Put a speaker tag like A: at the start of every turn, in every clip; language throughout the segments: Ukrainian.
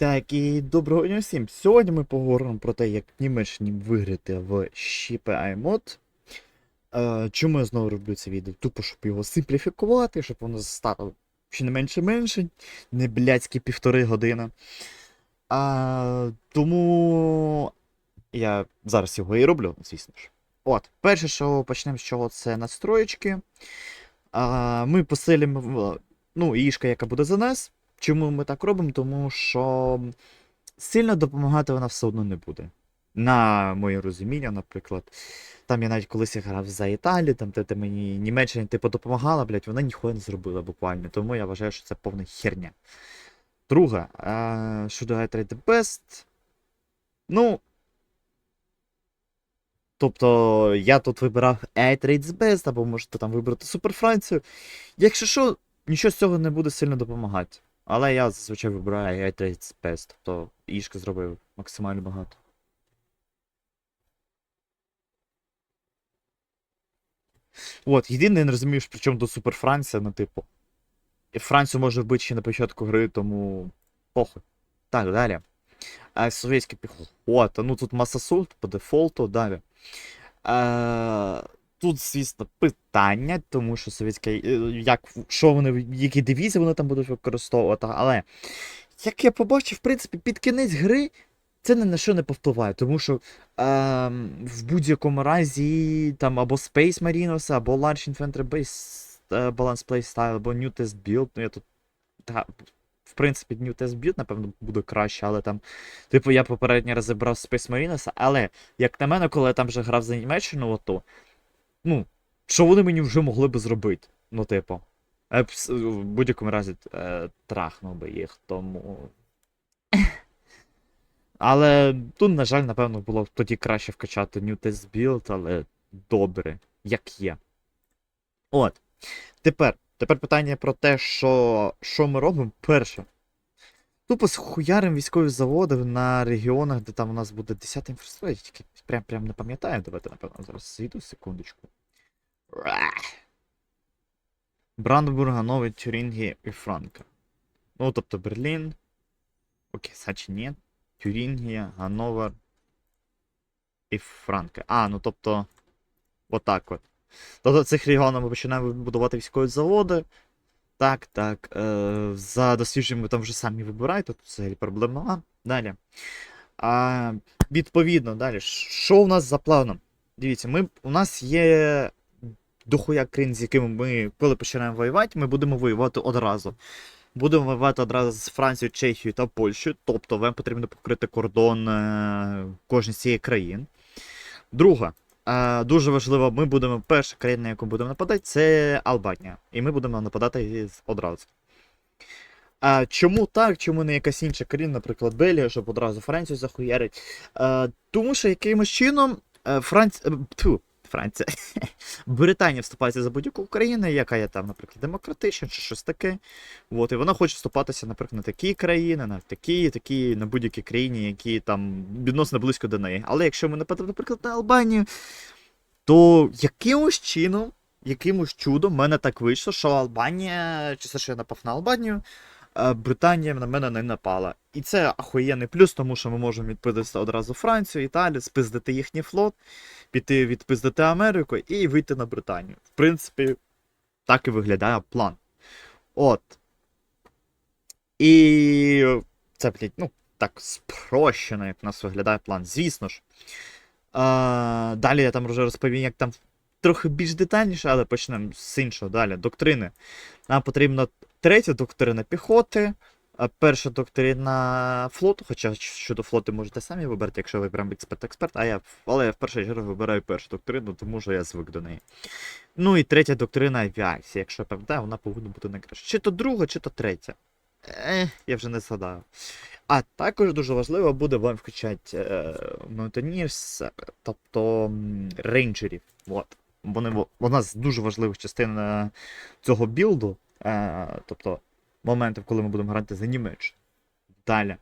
A: Так, і доброго дня всім. Сьогодні ми поговоримо про те, як Німеччині виграти в ShipAI мод. Е, чому я знову роблю це відео? Тупо, щоб його симпліфікувати, щоб воно стало ще не менше менше, не блядські півтори години. А, тому я зараз його і роблю, звісно ж. От, перше, що почнемо з чого, це настроєчки. А, ми посилимо, в- ну, ішка, яка буде за нас. Чому ми так робимо? Тому що сильно допомагати вона все одно не буде. На моє розуміння, наприклад. Там я навіть колись грав за Італію, там де ти мені Німеччина типу допомагала, блядь, вона ніхуя не зробила буквально. Тому я вважаю, що це повна херня. Друга, а, щодо I the Best. Ну. Тобто, я тут вибирав I the Best, або можете там вибрати Супер Францію. Якщо що, нічого з цього не буде сильно допомагати. Але я зазвичай вибираю I Trade Best, тобто ішки зробив максимально багато. От, єдине, не розумію, при чому до Супер Франція, ну, типу. Францію може вбити ще на початку гри, тому. Похуй. Так, далі. А, совєтська піхота. Ну тут Масасульт по дефолту, далі. А, тут, звісно, питання, тому що совєтська. е, Як, що вони, які дивізії вони там будуть використовувати, але. Як я побачив, в принципі, під кінець гри це ні на що не повпливає, тому що ем, в будь-якому разі там або Space Marinos, або Large Infantry Base е, Balance Playstyle, або New Test Build. Ну я тут. Та, в принципі, New Test Build, напевно, буде краще, але там. Типу, я попередньо розібрав Space Marinos, але, як на мене, коли я там вже грав за Німеччину, ото. Ну, що вони мені вже могли би зробити? Ну, типу. Б в будь-якому разі е, трахнув би їх, тому. Але тут, на жаль, напевно, було б тоді краще вкачати New Test Build, але добре, як є. От. Тепер, тепер питання про те, що, що ми робимо. Перше. Тупо схуярим військові заводи на регіонах, де там у нас буде 10 інфраструктура, прям, прям не пам'ятаю. Давайте, напевно, зараз зайду секундочку. Рах. Бранденбург, Гановер, Тюрінгія і Франка. Ну, тобто Берлін. Окей, значить ні. Тюрінгія, Гановер і Франка. А, ну тобто. Отак от. Тобто цих регіонах ми починаємо будувати військові заводи. Так, так. Е, за дослідженнями там вже самі вибираєте, тут взагалі проблем нема. Далі. А, відповідно, далі. Що у нас за планом? Дивіться, ми, у нас є дохуя країн, з якими ми, коли починаємо воювати, ми будемо воювати одразу. Будемо воювати одразу з Францією, Чехією та Польщею, тобто вам потрібно покрити кордон е, кожної з цієї країн. Друга, дуже важливо, ми будемо перша країна, на яку будемо нападати, це Албанія. І ми будемо нападати одразу. А чому так? Чому не якась інша країна, наприклад, Белія, щоб одразу Францію захуярить? А, тому що якимось чином е, Франція. Франція. Британія вступається за будь-яку Україну, яка є там, наприклад, демократична чи щось таке. От, і вона хоче вступатися, наприклад, на такі країни, на такі, такі, на будь-які країни, які там відносно близько до неї. Але якщо ми нападемо, наприклад, на Албанію, то якимось чином, якимось чудом, в мене так вийшло, що Албанія, чи це що я напав на Албанію, Британія на мене не напала. І це ахуєнний плюс, тому що ми можемо відпиздити одразу Францію, Італію, спиздити їхній флот, піти відпиздити Америку і вийти на Британію. В принципі, так і виглядає план. От. І це, блядь, ну, так спрощено, як у нас виглядає план, звісно ж. А, далі я там вже розповім, як там трохи більш детальніше, але почнемо з іншого далі. Доктрини. Нам потрібна третя доктрина піхоти, перша доктрина флоту, хоча щодо флоту можете самі вибрати, якщо ви прям експерт-експерт, а я, але я в першу чергу вибираю першу доктрину, тому що я звик до неї. Ну і третя доктрина авіації, якщо я вона повинна бути найкраща. Чи то друга, чи то третя. Ех, я вже не згадаю. А також дуже важливо буде вам включати е, Mountaineers, тобто рейнджерів. От. Вони, вона з дуже важливих частин е, цього білду, е, тобто моментів, коли ми будемо грати за Німеччину. Далі.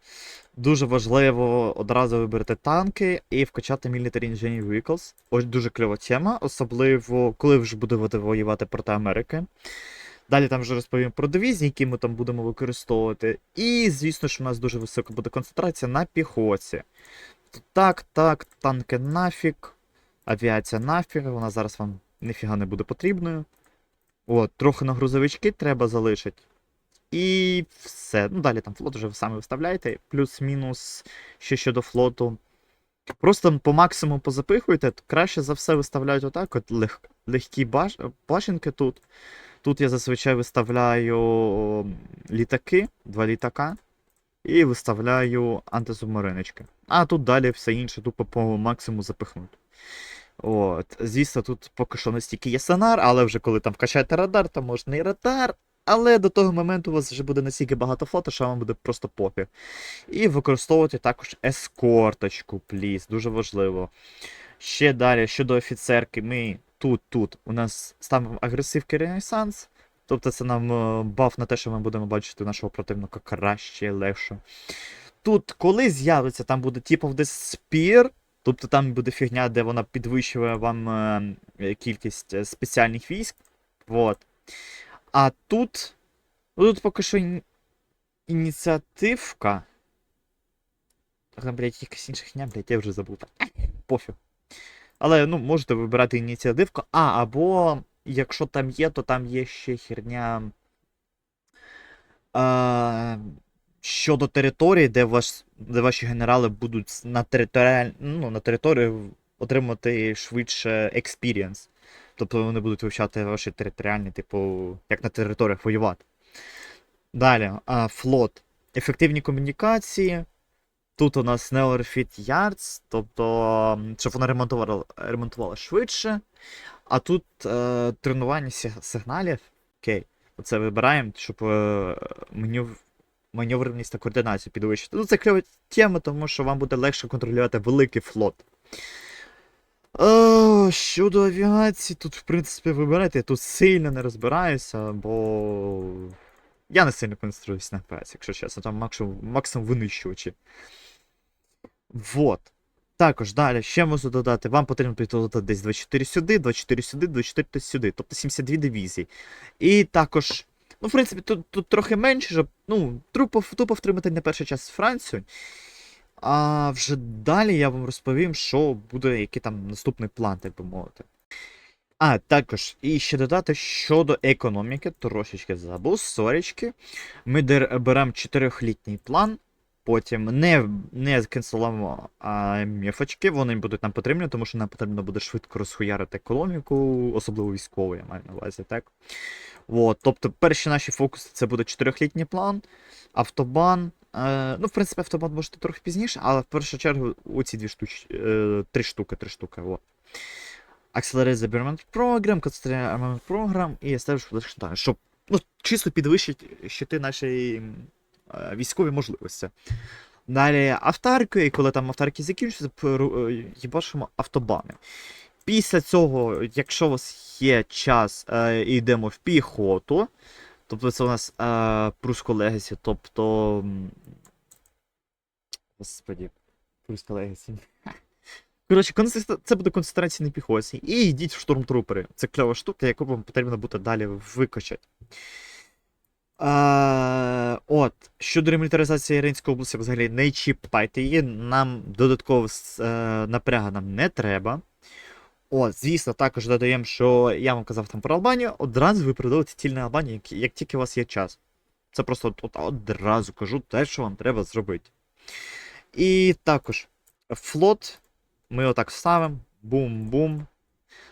A: Дуже важливо одразу вибрати танки і вкачати Military Engineering Vehicles. Ось дуже кльова тема, особливо коли вже будете воювати проти Америки. Далі там вже розповім про дивізії, які ми там будемо використовувати. І, звісно ж, у нас дуже висока буде концентрація на піхоті. Так, так, танки нафіг, авіація нафіг, вона зараз вам ніфіга не буде потрібною. От, трохи на грузовички треба залишити. І все. Ну, далі там флот вже ви самі виставляєте. Плюс-мінус ще щодо флоту. Просто по максимуму позапихуйте. Краще за все виставляють отак, от лег, легкі баш, башенки тут. Тут я зазвичай виставляю літаки, два літака. І виставляю антисубмариночки. А тут далі все інше тупо по максимуму запихнути. От. Звісно, тут поки що настільки є сонар, але вже коли там вкачаєте радар, то можна і радар. Але до того моменту у вас вже буде настільки багато фото, що вам буде просто пофіг. І використовувати також ескорточку, пліс, дуже важливо. Ще далі, щодо офіцерки, ми тут, тут у нас ставимо агресивки Ренесанс. Тобто це нам е, баф на те, що ми будемо бачити нашого противника краще, легше. Тут, коли з'явиться, там буде типу в Spear, тобто там буде фігня, де вона підвищує вам е, е, кількість е, спеціальних військ. Вот. А тут. Ну тут поки що ініціативка. Там, блядь, якась інша хня, блядь, я вже забув. Пофіг. Але, ну, можете вибирати ініціативку. А, або, якщо там є, то там є ще херня. А, щодо території, де, ваш, де ваші генерали будуть на, територіаль... ну, на території отримати швидше experience. Тобто вони будуть вивчати ваші територіальні, типу, як на територіях воювати. Далі, а, флот. Ефективні комунікації. Тут у нас Neorfit Yards, тобто, щоб вона ремонтувала, ремонтувала швидше. А тут е, тренування сигналів. Окей. Оце вибираємо, щоб е, манів... маневреність та координацію підвищити. Ну, це кльова тема, тому що вам буде легше контролювати великий флот. Е, щодо авіації, тут, в принципі, вибирайте, я тут сильно не розбираюся, бо. Я не сильно концентруюсь на авіації, якщо чесно, там максимум, максимум винищувачі. Вот. Також далі, ще можу додати, вам потрібно підготувати десь 24 сюди, 24 сюди, 24 сюди, тобто 72 дивізії. І також, ну, в принципі, тут, тут трохи менше, щоб, ну, тупо, тупо втримати на перший час Францію. А вже далі я вам розповім, що буде, який там наступний план, так би мовити. А, також, і ще додати щодо економіки, трошечки забув, сорічки. Ми беремо 4-літній план, потім не, не канцелуємо а, міфочки, вони будуть нам потрібні, тому що нам потрібно буде швидко розхуярити економіку, особливо військову, я маю на увазі, так? От, тобто перші наші фокуси це буде 4-літній план, автобан. Е, ну, в принципі, автобан можете трохи пізніше, але в першу чергу оці дві штуки, е, три штуки, три штуки. От. Accelerate the Program, Concentrate Armament Program і Establish Production Time, щоб ну, чисто підвищити щити наші е, військові можливості. Далі автарки, і коли там автарки закінчуються, перу- е, їбашимо автобани. Після цього, якщо у вас є час, е, йдемо в піхоту. Тобто це у нас е, Пруско Легасі, тобто. Господі, Пруско Легасі. Коротше, це буде концентрація на піхоті. І йдіть в штурмтрупери. Це кльова штука, яку вам потрібно буде далі викачати. Е, от, щодо ремілітаризації Іринської області, взагалі не чіпайте її. Нам додатково е, напряга нам не треба. От, звісно, також додаємо, що я вам казав там про Албанію, одразу виправдовуйте ціль на Албанію, як, як тільки у вас є час. Це просто от, от, одразу кажу те, що вам треба зробити. І також флот. Ми отак ставимо. Бум-бум.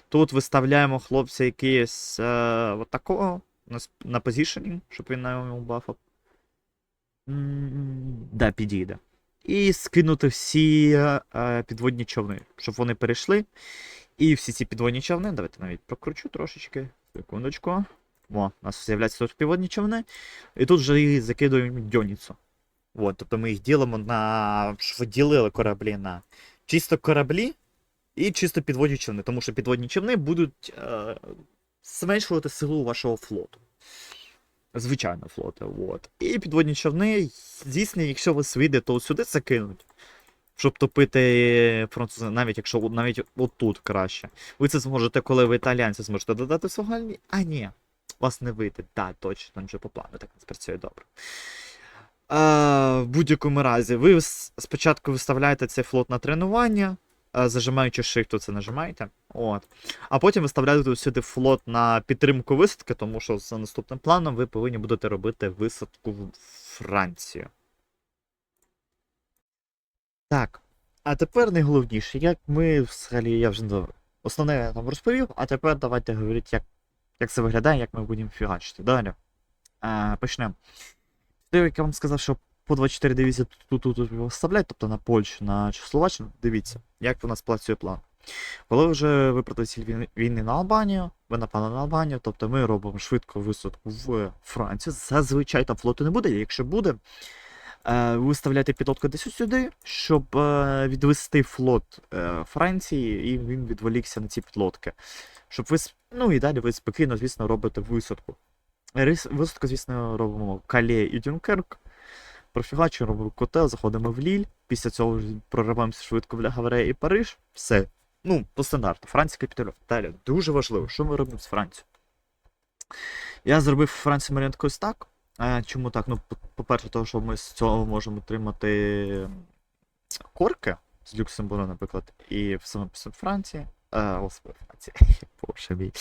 A: Тут виставляємо хлопця якийсь е, от на, на позішенінг, щоб він на бафав. Да, підійде. І скинути всі е, підводні човни, щоб вони перейшли. І всі ці підводні човни, давайте навіть прокручу трошечки. Секундочку. О, у нас з'являються тут підводні човни. І тут вже їх закидуємо дьоніцу. От, тобто ми їх ділимо на. Щоб ділили кораблі на чисто кораблі і чисто підводні човни. Тому що підводні човни будуть е, зменшувати силу вашого флоту. Звичайно, флоту. От. І підводні човни, звісно, якщо ви вийде, то сюди закинуть щоб топити французи, навіть якщо навіть отут краще. Ви це зможете, коли ви італіянці зможете додати армії. А ні. вас не вийде. Так, точно, там по плану так не спрацює добре. Е, в будь-якому разі, ви спочатку виставляєте цей флот на тренування, зажимаючи Shift, це нажимаєте. От. А потім виставляєте сюди флот на підтримку висадки, тому що за наступним планом ви повинні будете робити висадку в Францію. Так. А тепер найголовніше, як ми взагалі, я вже основне я там розповів, а тепер давайте говорити, як, як це виглядає, як ми будемо фігачити. Далі. Е, почнемо. Як я вам сказав, що по 24 дивізії тут, тут, тут виставляють, тобто на Польщу, на Чехословаччину, дивіться, як у нас працює план. Коли вже ви проти ціль війни- на Албанію, ви напали на Албанію, тобто ми робимо швидко висадку в Францію. Зазвичай там флоту не буде, якщо буде, е, ви підлодку десь сюди, щоб е, відвести флот е, Франції, і він відволікся на ці підлодки. Щоб ви, ну і далі ви спокійно, звісно, робите висадку. Висадку, звісно, робимо Кале і Дюнкерк. Профігачу робимо котел, заходимо в Ліль. Після цього прориваємося швидко в Ля Гавре і Париж. Все. Ну, по стандарту. Франція капітулює. Далі, дуже важливо, що ми робимо з Францією. Я зробив Францію маріонетку ось так. Чому так? Ну, по- по-перше, того, що ми з цього можемо отримати корки з Люксембурга, наприклад, і в самому Франції. Господи, Франція. Боже мій.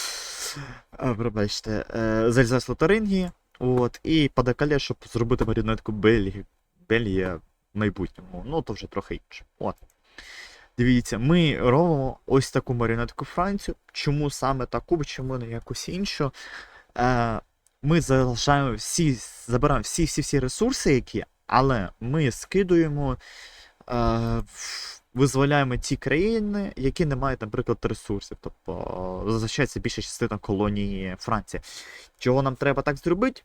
A: Пробачте. Е, Зельзас Лотарингії. От, і Падакале, щоб зробити маріонетку Бельгії. Бельгія в майбутньому. Ну, то вже трохи інше. От. Дивіться, ми робимо ось таку маріонетку Францію. Чому саме таку, чому не якусь іншу? Е, ми залишаємо всі, забираємо всі-всі-всі ресурси, які, але ми скидуємо, е, визволяємо ті країни, які не мають, наприклад, ресурсів. Тобто залишається більша частина колонії Франції. Чого нам треба так зробити?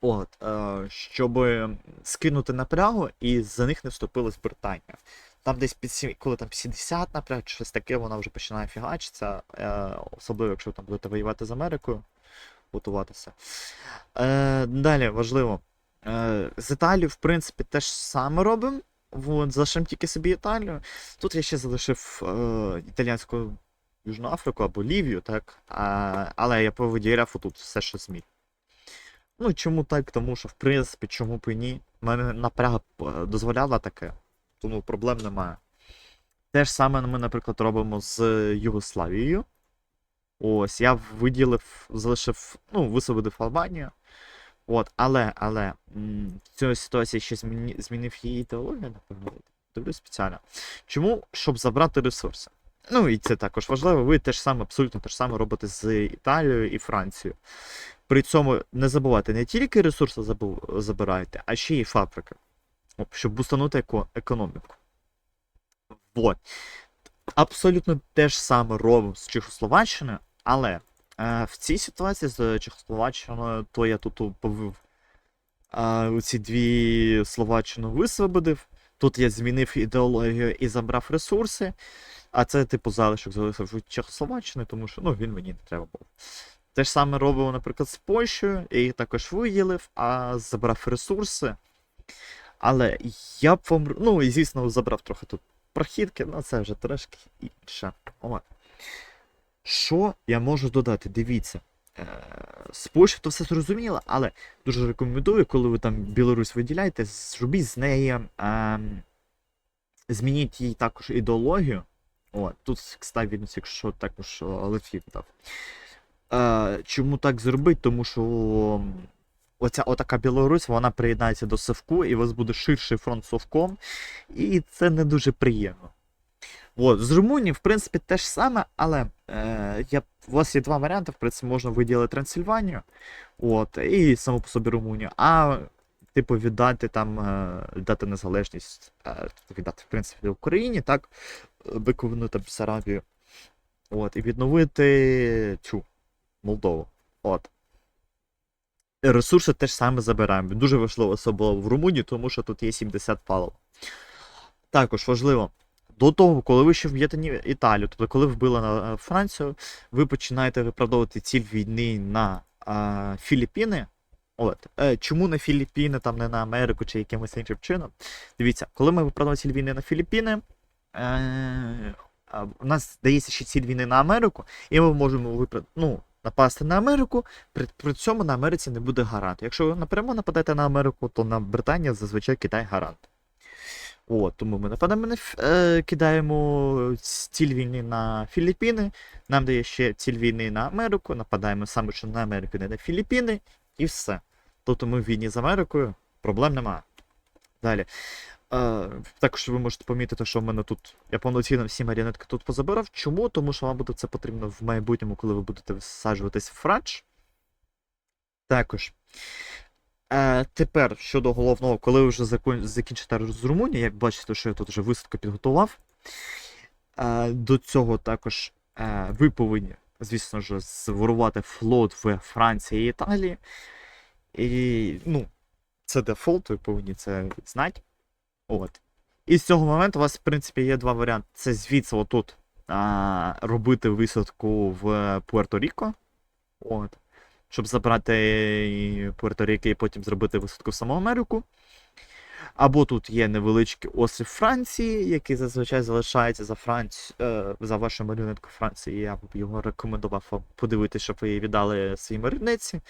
A: От, е, щоб скинути напрягу і за них не вступилась Британія. Там десь під сім- коли там 70 напряг, чи щось таке, вона вже починає фігачитися, е, особливо, якщо ви там будете воювати з Америкою, готуватися. Е, далі важливо. Е, з Італією, в принципі, теж саме робимо. От, залишимо тільки собі Італію. Тут я ще залишив е, італійську Южну Африку або Лівію, так? А, але я повиділяв тут все, що зміг. Ну, чому так? Тому що, в принципі, чому б і ні. Мене напряга е, дозволяла таке, тому проблем немає. Те ж саме ми, наприклад, робимо з Югославією. Ось, я виділив, залишив, ну, висвободив Албанію. От, але, але в цій ситуації ще зміні, змінив її ідеологію, напевно. Дивлюсь спеціально. Чому? Щоб забрати ресурси. Ну і це також важливо. Ви теж саме, абсолютно те ж саме робите з Італією і Францією. При цьому не забувайте, не тільки ресурси забираєте, а ще й фабрики. Щоб бустанути економіку. Вот. Абсолютно те ж саме робимо з Чехословаччиною, але е, в цій ситуації з Чехословаччиною, то я тут повив е, ці дві Словаччину висвободив. Тут я змінив ідеологію і забрав ресурси. А це, типу, залишок залишив Чехословаччини, тому що ну, він мені не треба був. Те ж саме робимо, наприклад, з Польщею, я їх також виділив, а забрав ресурси. Але я б вам. Ну, і звісно, забрав трохи тут прохідки, ну це вже трошки інше. О. Що я можу додати? Дивіться. Е, з Польщею то все зрозуміло, але дуже рекомендую, коли ви там Білорусь виділяєте, зробіть з неї. Е, змініть їй також ідеологію. О, тут видно, якщо також Литвів дав. Е, чому так зробити? Тому що оця отака Білорусь, вона приєднається до Совку, і у вас буде ширший фронт Совком, і це не дуже приємно. От, з Румунії, в принципі, те ж саме, але е, я, у вас є два варіанти, в принципі, можна виділити Трансильванію, от, і саму по собі Румунію, а типу віддати там, е, віддати незалежність, е, віддати, в принципі, Україні, так, виковину там Бессарабію, от, і відновити цю Молдову. От. Ресурси теж саме забираємо. Дуже важливо особливо в Румунії, тому що тут є 70 палив. Також важливо. До того, коли ви ще вб'єте Італію, тобто коли вбили на е, Францію, ви починаєте виправдовувати ціль війни на е, Філіппіни. От. Е, чому на Філіппіни, там не на Америку чи якимось іншим чином? Дивіться, коли ми виправдовуємо ціль війни на Філіппіни, е, у нас здається ще ціль війни на Америку, і ми можемо виправ... ну, напасти на Америку, при, при цьому на Америці не буде гаранту. Якщо ви напряму нападете на Америку, то на Британію зазвичай Китай гарант. От, тому ми нападаємо на е, кидаємо ціль війни на Філіппіни, нам дає ще ціль війни на Америку, нападаємо саме що на Америку, не на Філіппіни, і все. Тобто ми в війні з Америкою, проблем немає. Далі. Е, також ви можете помітити, що в мене тут я повноцінно всі маріонетки тут позабирав. Чому? Тому що вам буде це потрібно в майбутньому, коли ви будете висаджуватись в франч. Також. Е, тепер щодо головного, коли ви вже закон... закінчите з Румунії, як бачите, що я тут вже висадку підготував. Е, до цього також е, ви повинні, звісно ж, зворувати флот в Франції і Італії. І, ну, це дефолт, ви повинні це знати. От. І з цього моменту у вас, в принципі, є два варіанти. Це звідси отут а, робити висадку в Пуерто-Ріко. От. Щоб забрати Пуерто-Ріко і потім зробити висадку в саму Америку. Або тут є невеличкий острів Франції, який зазвичай залишається за Франці... е, за вашу маріонетку Франції. Я б його рекомендував подивитися, щоб ви її віддали своїй маріонетці.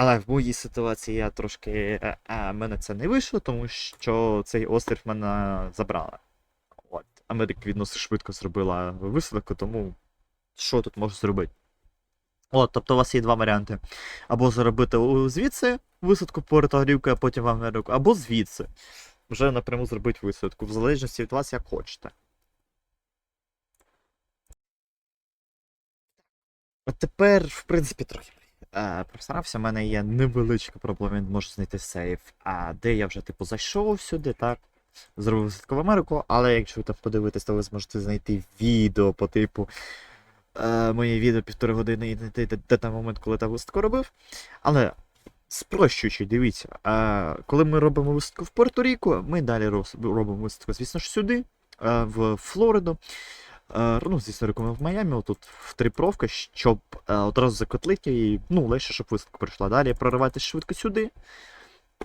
A: Але в моїй ситуації я трошки. Е, е, мене це не вийшло, тому що цей острів мене забрали. От. Америка відносно швидко зробила висадку, тому що тут можу зробити? От, тобто у вас є два варіанти. Або зробити звідси висадку Пуерто-Ріко, а потім в Америку, або звідси. Вже напряму зробити висадку, в залежності від вас, як хочете. А тепер, в принципі, трохи е, в мене є невеличка проблема, він може знайти сейф. А де я вже, типу, зайшов сюди, так? Зробив висадку в Америку, але якщо ви там подивитесь, то ви зможете знайти відео по типу. Е, моє відео півтори години і знайти, де, де там момент, коли там висадку робив. Але спрощуючи, дивіться, е, коли ми робимо висадку в Пуерто-Ріко, ми далі робимо висадку, звісно ж, сюди, е, в Флориду. Е, ну, звісно, рекомендую в Майамі, отут в три щоб е, одразу закотлити і ну, легше, щоб висадка пройшла. Далі проривайтесь швидко сюди.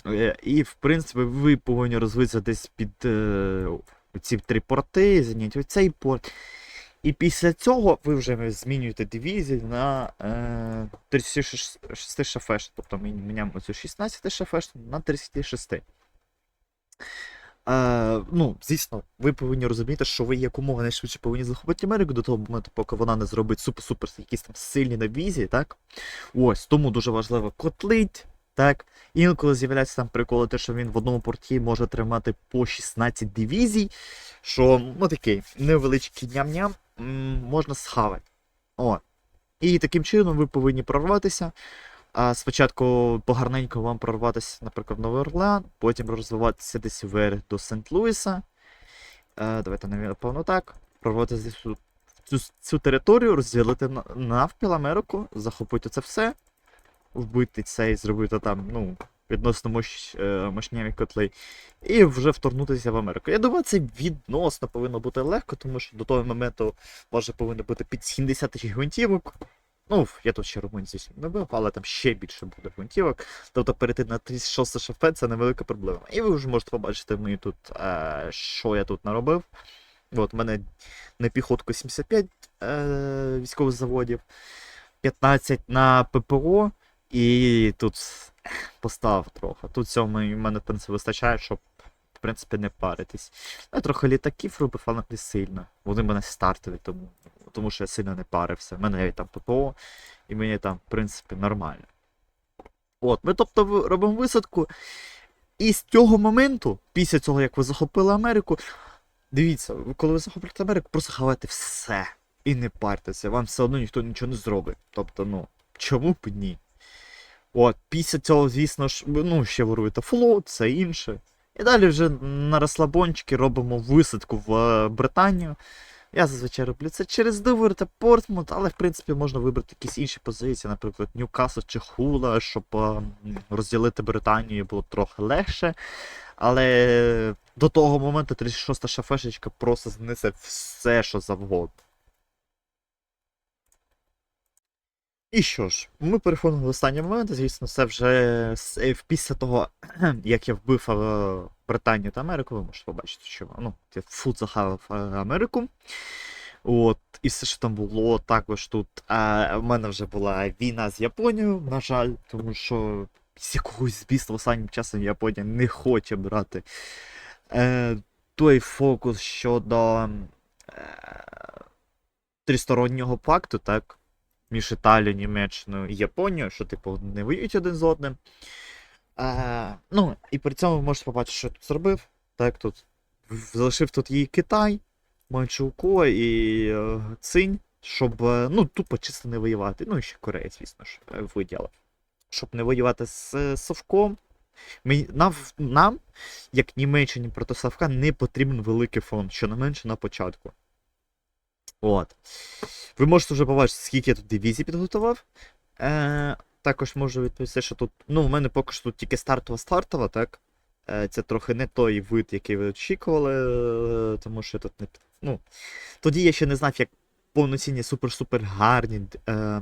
A: Е, і, в принципі, ви повинні розвитися десь під ці три порти, зайняти оцей порт. І після цього ви вже змінюєте дивізію на е, 36 шафеш. Тобто ми міняємо оцю 16 шафеш на 36. Е, ну, звісно, ви повинні розуміти, що ви якомога найшвидше повинні захопити Америку до того моменту, поки вона не зробить супер-супер якісь там сильні навізії, так? Ось, тому дуже важливо котлить, так? Інколи з'являється там приколи, те, що він в одному порті може тримати по 16 дивізій, що, ну такий невеличкий ням-ням можна схавати. О. І таким чином ви повинні прорватися. А спочатку погарненько вам прорватися, наприклад, в Новий Орлеан, потім розвиватися десь вверх до Сент-Луіса. Е, давайте, напевно, так. Прорватися у- в цю, цю територію, розділити навпіл Америку, захопити це все, вбити це і зробити там, ну, відносно мощ, е, мощняві котли, і вже вторгнутися в Америку. Я думаю, це відносно повинно бути легко, тому що до того моменту може повинно бути під 70 тисяч гвинтівок. Ну, я тут ще румунь звісно не бив, але там ще більше буде гвинтівок. Тобто перейти на 36 шафе це невелика проблема. І ви вже можете побачити мені тут, е, що я тут наробив. От, у мене на піхотку 75 е, військових заводів, 15 на ППО, і тут поставив трохи. Тут цього в мене, в принципі, вистачає, щоб, в принципі, не паритись. Я трохи літаків робив, але не сильно. Вони мене стартові, тому, тому що я сильно не парився. У мене є там ППО, і мені там, в принципі, нормально. От, ми тобто робимо висадку. І з цього моменту, після цього, як ви захопили Америку, дивіться, коли ви захоплюєте Америку, просто хавайте все. І не партеся, вам все одно ніхто нічого не зробить. Тобто, ну, чому б ні? От, після цього, звісно ж, ну, ще воруєте флот, це інше. І далі вже на розслабончики робимо висадку в е, Британію. Я зазвичай роблю це через Дувер та Портмут, але в принципі можна вибрати якісь інші позиції, наприклад, Ньюкасл чи Хула, щоб розділити Британію було трохи легше. Але до того моменту 36-та шафешечка просто знесе все, що завгодно. І що ж, ми переходимо до останнього моменту, звісно, це вже після того, як я вбив Британію та Америку, ви можете побачити, що ну, фут захавав е, Америку. От, і все, що там було, також тут. А, в мене вже була війна з Японією, на жаль, тому що з якогось збійства останнім часом Японія не хоче брати е, той фокус щодо е, тристороннього пакту, так? Між Італією, Німеччиною і Японією, що, типу, не воюють один з одним. Е, ну, і при цьому ви можете побачити, що я тут зробив. Так, тут залишив тут її Китай, Манчжоуко і е, Цинь, щоб, е, ну, тупо чисто не воювати. Ну, і ще Корея, звісно ж, е, виділа. Щоб не воювати з е, Совком. Ми, нам, нам, як Німеччині проти Совка, не потрібен великий фронт, щонайменше на початку. От. Ви можете вже побачити, скільки я тут дивізій підготував. Е, також можу відповісти, що тут. Ну, в мене поки що тут тільки стартова-стартова, так? Е, це трохи не той вид, який ви очікували, е, тому що тут не. Ну, тоді я ще не знав, як повноцінні супер-супер гарні е,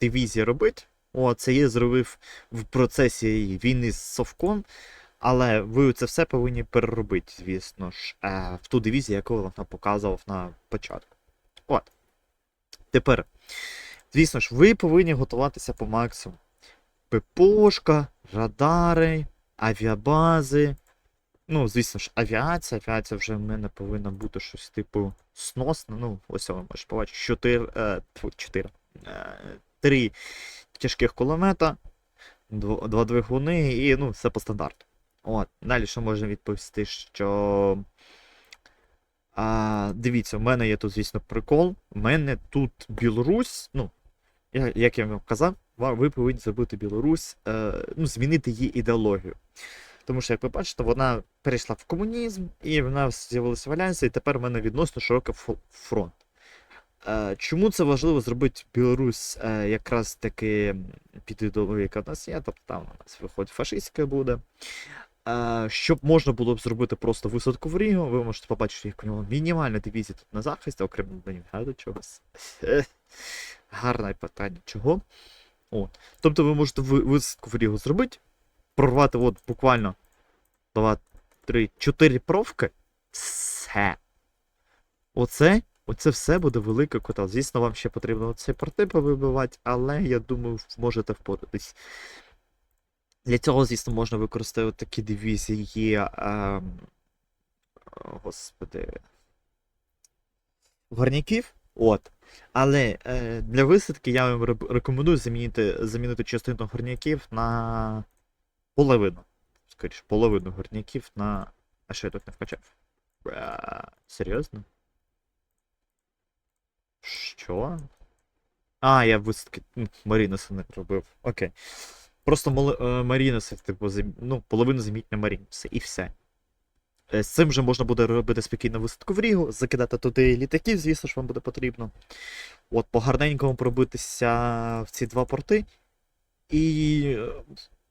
A: дивізії робити. О, це я зробив в процесі війни з Совком. Але ви це все повинні переробити, звісно ж, е, в ту дивізію, яку я вам показував на початку. От. Тепер, звісно ж, ви повинні готуватися по максимуму. ППОшка, радари, авіабази. Ну, звісно ж, авіація. Авіація вже в мене повинна бути щось типу сносно. Ну, ось ви можете побачити. 4, е, тьфу, 4, е, 3 тяжких кулемета, дво- два двигуни і ну, все по стандарту. От, далі що можна відповісти, що. А, дивіться, у мене є тут, звісно, прикол. У мене тут Білорусь, ну, як я вам казав, ви повинні зробити Білорусь, е, ну, змінити її ідеологію. Тому що, як ви бачите, вона перейшла в комунізм, і вона з'явилася в Альянсі, і тепер в мене відносно широкий фронт. Е, чому це важливо зробити Білорусь е, якраз таки під ідеологією, яка в нас є, тобто там у нас виходить фашистська буде. Щоб можна було б зробити просто висадку в Рігу, ви можете побачити, як у нього мінімальна дивізія тут на захисті, окремо Ленінграду чогось. Гарне питання. Чого? О. Тобто ви можете висадку в Рігу зробити, прорвати от буквально 2, 3, 4 провки. Все. Оце, оце все буде великий котел. Звісно, вам ще потрібно оцей порти повибивати, але я думаю, можете впоратись. Для цього, звісно, можна використовувати такі дивізії. ем, о, Господи. Горняків. От. Але е, для висадки я вам рекомендую замінити, замінити частину горняків на половину. Скоріше, половину горняків на. А що я тут не вкачав? Бра, серйозно? Що? А, я висадки. м, Марінеса не робив. Окей. Просто е, Марінеса, типу, зам- ну, половину заміть на Марінеса, і все. Е, З цим же можна буде робити спокійно висадку в Рігу, закидати туди літаків, звісно ж, вам буде потрібно. От, по гарненькому пробитися в ці два порти. І е,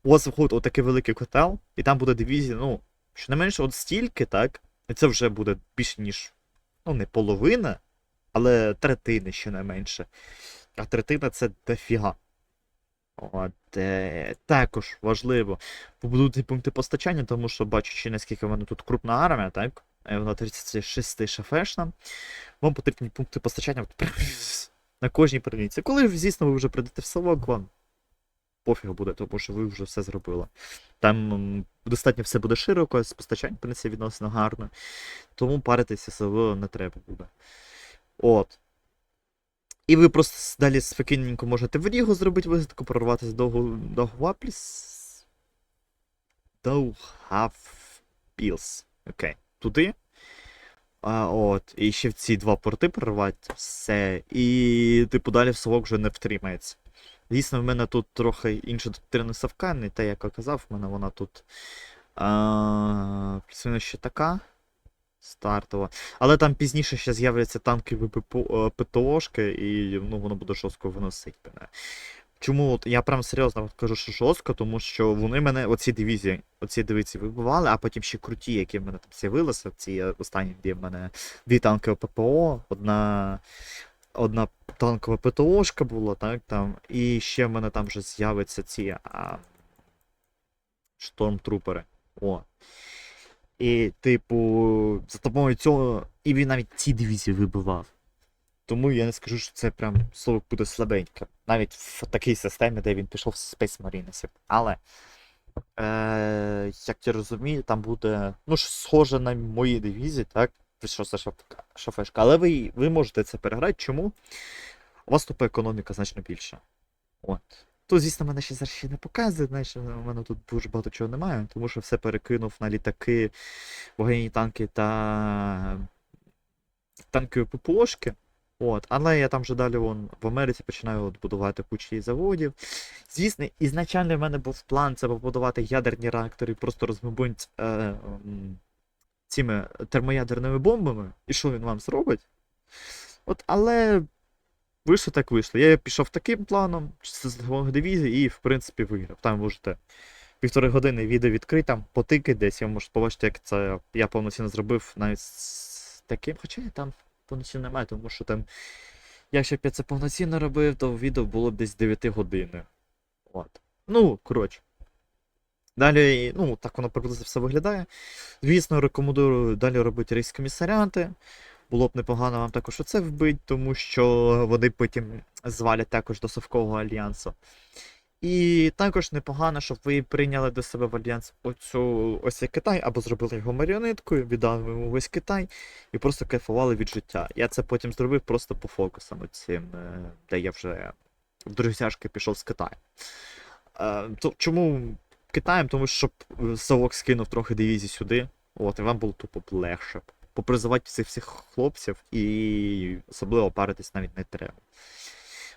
A: у вас виходить отакий великий котел, і там буде дивізія, ну, щонайменше от стільки, так? І це вже буде більше, ніж, ну, не половина, але третини щонайменше. А третина це дофіга. От, е, також важливо побудувати пункти постачання, тому що бачучи, наскільки в мене тут крупна армія, так? е, Вона 36 шафешна. Вам потрібні пункти постачання на кожній провінції. Коли, звісно, ви вже прийдете в село, вам пофіг буде, тому що ви вже все зробили. Там достатньо все буде широко, з постачанням, в відносно гарно. Тому паритися село не треба буде. От. І ви просто далі спокійненько можете в Рігу зробити висадку, прорватися до Гуапліс. До Гавпілс. Окей. Туди. А, от. І ще в ці два порти прорвати. Все. І, типу, далі в совок вже не втримається. Звісно, в мене тут трохи інша доктрина совка, не те, як я казав, в мене вона тут. А, плюс ще така. Стартова. Але там пізніше ще з'являться танкові ППО, ПТОшки, і ну, воно буде жорстко виносити мене. Чому от я прям серйозно кажу, що жорстко, тому що вони мене, оці дивізії, оці дивізії вибивали, а потім ще круті, які в мене там з'явилися, ці е, останні, де в мене дві танкові ППО, одна. Одна танкова ПТОшка була, так, там, і ще в мене там вже з'являться ці а, штормтрупери. О. І, типу, за допомогою цього. І він навіть ці дивізії вибивав. Тому я не скажу, що це прям слово буде слабеньке. Навіть в такій системі, де він пішов з Space Marines. Але, е, як я розумію, там буде, ну, схоже на мої дивізії, так? Що це шафешка. Але ви, ви можете це переграти. Чому? У вас тупо економіка значно більша. От. Тут, звісно, мене ще зараз ще не показує, знаєш, у мене тут дуже багато чого немає, тому що все перекинув на літаки, вогнені танки та танкові ППОшки. От, але я там вже далі вон, в Америці починаю от будувати кучі заводів. Звісно, ізначально в мене був план це побудувати ядерні реактори, просто розмобунити е, м, цими термоядерними бомбами. І що він вам зробить? От, але вийшло так вийшло. Я пішов таким планом з двох дивізій і, в принципі, виграв. Там можете півтори години відео відкрити, там потики десь, ви можете побачити, як це я повноцінно зробив навіть з таким. Хоча я там повноцінно немає, тому що там. Якщо б я це повноцінно робив, то відео було б десь 9 години. От. Ну, коротше. Далі, ну, так воно приблизно все виглядає. Звісно, рекомендую далі робити рейс-комісаріанти. Було б непогано вам також оце вбити, тому що вони потім звалять також до Совкового альянсу. І також непогано, щоб ви прийняли до себе в альянс оцю ось Китай, або зробили його маріонеткою, віддали йому весь Китай і просто кайфували від життя. Я це потім зробив просто по фокусам, оцім, е, де я вже в друзяшки пішов з Китаю. Е, то, чому Китаєм? Тому що щоб Совок скинув трохи дивізій сюди, от, і вам було тупо б легше. Попризивати цих всіх хлопців і особливо паритись навіть не треба.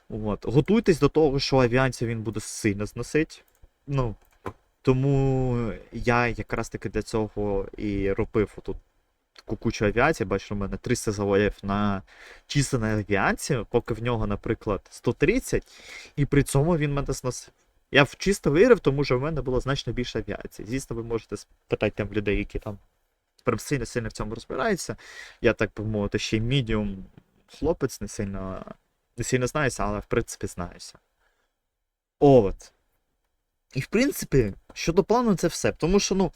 A: От. Готуйтесь до того, що авіацію він буде сильно зносити. Ну, тому я якраз таки для цього і робив отут таку кучу авіації. Бачу, у мене 300 заводів на численну авіацію, поки в нього, наприклад, 130, і при цьому він мене зносив. Я в чисто вірив, тому що в мене було значно більше авіації. Звісно, ви можете спитати там людей, які там прям сильно сильно в цьому розбираються. Я так би мовити, ще й мідіум хлопець не сильно не сильно знаюся, але в принципі знаюся. От. І в принципі, щодо плану, це все. Тому що, ну,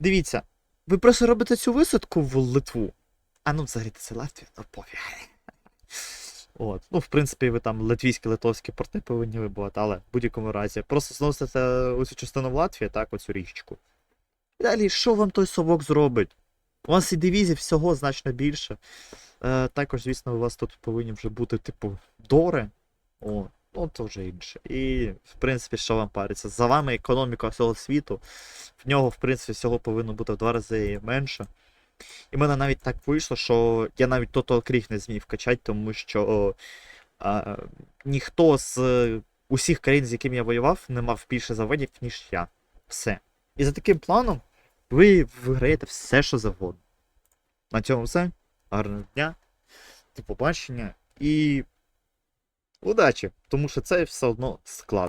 A: дивіться, ви просто робите цю висадку в Литву. А ну, взагалі це Латвія, ну пофіг. От. Ну, в принципі, ви там латвійські, литовські порти повинні вибувати, але в будь-якому разі. Просто зносите оцю частину в Латвії, так, оцю річку. І далі, що вам той совок зробить? У вас і дивізій всього значно більше. Е, також, звісно, у вас тут повинні вже бути, типу, дори. О, ну то вже інше. І, в принципі, що вам париться? За вами економіка всього світу. В нього, в принципі, всього повинно бути в два рази менше. І в мене навіть так вийшло, що я навіть Total Кріг не зміг качати, тому що а, ніхто з е, усіх країн, з якими я воював, не мав більше заводів, ніж я. Все. І за таким планом ви виграєте все, що завгодно. На цьому все. Гарного дня, до побачення і удачі, тому що це все одно складно.